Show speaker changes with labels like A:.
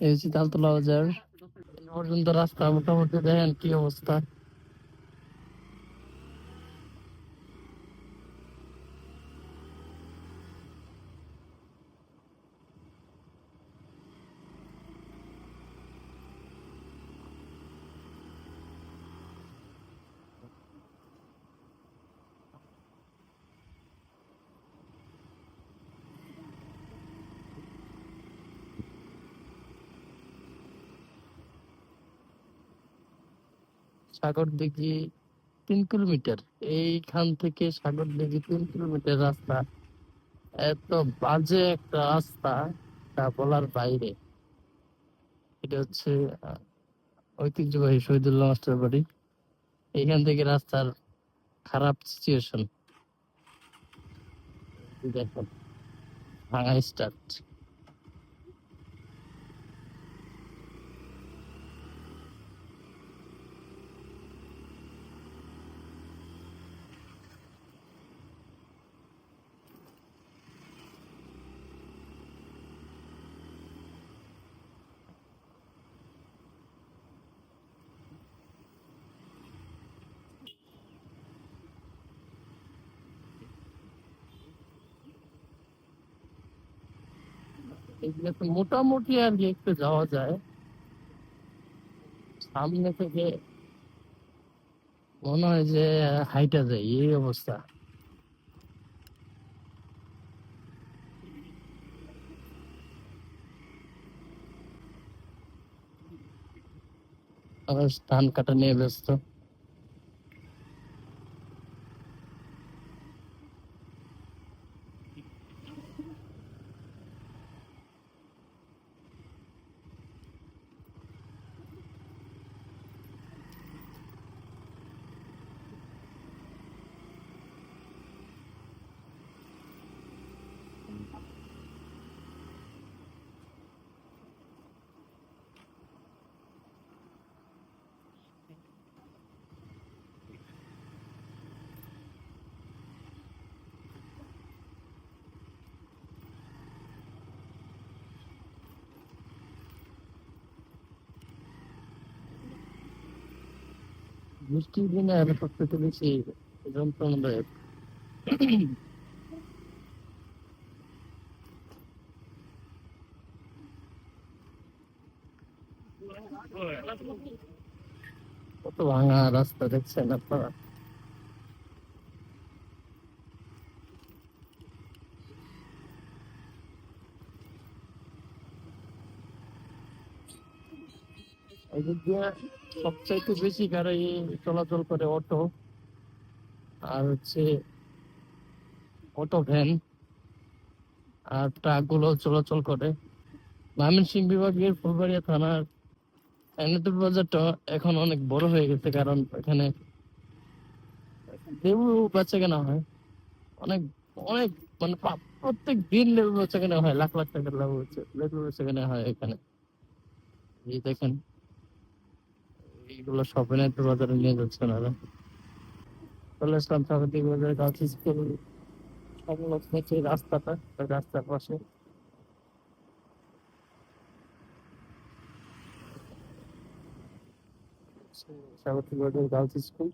A: এই হচ্ছে তালতলা বাজার। পর্যন্ত রাস্তা মোটামুটি দেখেন কি অবস্থা। সাগর দিঘি তিন কিলোমিটার। এইখান থেকে সাগর দিঘি তিন কিলোমিটার রাস্তা। এত বাজে একটা রাস্তা, তা বলার বাইরে। এটা হচ্ছে ঐতিহ্যবাহী শহীদুল্লাহ মাস্টার বাড়ি। এইখান থেকে রাস্তার খারাপ সিচুয়েশন দেখুন ভাঙা স্টার্ট এগুলোতে মোটামুটি আর একটু যাওয়া যায়। সামনে থেকে মনে হয় যে হাইটা যায়, এই অবস্থা। ধান কাটা নিয়ে ব্যস্ত। বৃষ্টির দিনে আর সবথেকে বেশি যন্ত্রণাদায়ক কত ভাঙা রাস্তা দেখছেন আপনারা? এদিক দিয়ে সবচাইতে বেশি গাড়ি চলাচল করে অটো আর হচ্ছে অটো ভ্যান আর ট্রাকগুলো চলাচল করে। ময়মনসিংহ বিভাগের ফুলবাড়িয়া থানার এনাদুল বাজারটা এখন অনেক বড় হয়ে গেছে কারণ এখানে লেবু বেচা কেনা হয়। অনেক অনেক মানে প্রত্যেক দিন লেবু বেচা কেনা হয়, লাখ লাখ টাকার লেবু লেবু বেচা কেনা হয় এখানে। এই দেখেন। এইগুলো এনাদুল বাজারে নিয়ে যাচ্ছে না তাহলে বাজার গার্লস স্কুল সংলগ্ন যে রাস্তাটা রাস্তার পাশে। স্বাগতিক বাজার গার্লস স্কুল